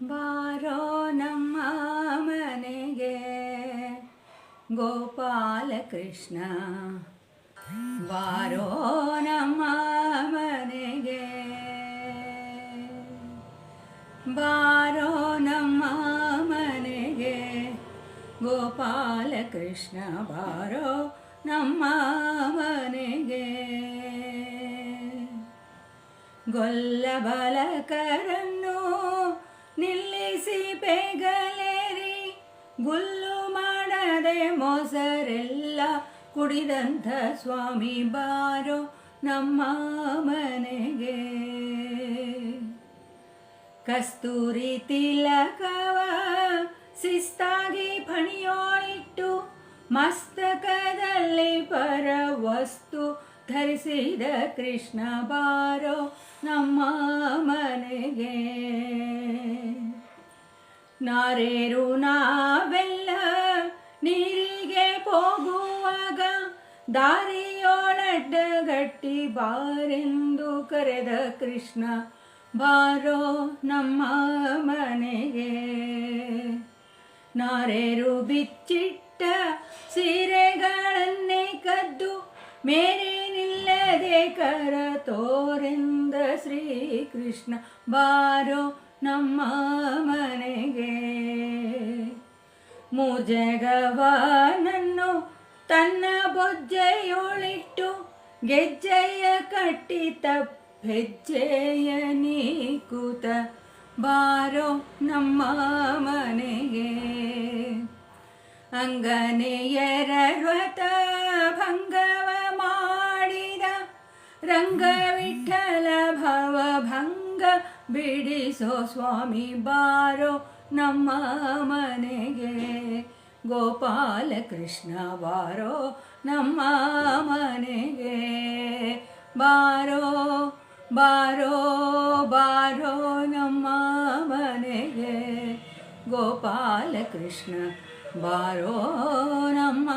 ಬಾರೋ ನಮ್ಮ ಮನೆಗೆ ಗೋಪಾಲ ಕೃಷ್ಣ ಬಾರೋ ನಮ್ಮ ಮನೆಗೆ ಬಾರೋ ನಮ್ಮ ಮನೆಗೆ ಗೋಪಾಲ ಕೃಷ್ಣ ಬಾರೋ ನಮ್ಮ ಮನೆಗೆ ಗೊಲ್ಲ ಬಲಕರನ್ನು ನಿಲ್ಲಿಸಿ ಬೇಗಲೇರಿ ಗುಲ್ಲು ಮಾಡದೆ ಮೊಸರೆಲ್ಲ ಕುಡಿದಂಥ ಸ್ವಾಮಿ ಬಾರೋ ನಮ್ಮ ಮನೆಗೆ. ಕಸ್ತೂರಿ ತಿಲಕವ ಶಿಸ್ತಾಗಿ ಫಣಿಯೋಳಿಟ್ಟು ಮಸ್ತಕದಲ್ಲಿ ಪರ ವಸ್ತು ಧರಿಸಿದ ಕೃಷ್ಣ ಬಾರೋ ನಮ್ಮ ಮನೆಗೆ. ನಾರೇರು ನಾವೆಲ್ಲ ನೀರಿಗೆ ಹೋಗುವಾಗ ದಾರಿಯೊಳಡ್ಡಗಟ್ಟಿ ಬಾರೆಂದು ಕರೆದ ಕೃಷ್ಣ, ಬಾರೋ ನಮ್ಮ ಮನೆಗೆ. ನಾರೇರು ಬಿಚ್ಚಿಟ್ಟ ಸೀರೆಗಳನ್ನೇ ಕದ್ದು, ಮೇರೆ ನಿಲ್ಲದೆ ಕರ ತೋರೆಂದ ಶ್ರೀಕೃಷ್ಣ, ಬಾರೋ ನಮ್ಮ ಮನೆಗೆ ಮುಜಗವನನ್ನು ತನ್ನ ಬೊಜ್ಜೆಯೊಳಿಟ್ಟು ಗೆಜ್ಜೆಯ ಕಟ್ಟಿತ ಹೆಜ್ಜೆಯ ನೀಕುತ ಬಾರೋ ನಮ್ಮ ಮನೆಗೆ. ಅಂಗನೆಯರರ್ವತ ಭಂಗವ ಮಾಡಿದ ರಂಗವಿಠಲ ಭವ ಭಂಗ ಬಿಡಿಸೋ ಸ್ವಾಮಿ ಬಾರೋ ನಮ್ಮ ಮನೆಗೆ ಗೋಪಾಲ ಕೃಷ್ಣ ಬಾರೋ ನಮ್ಮ ಮನೆಗೆ ಬಾರೋ ಬಾರೋ ಬಾರೋ ನಮ್ಮ ಮನೆಗೆ ಗೋಪಾಲ ಕೃಷ್ಣ ಬಾರೋ ನಮ್ಮ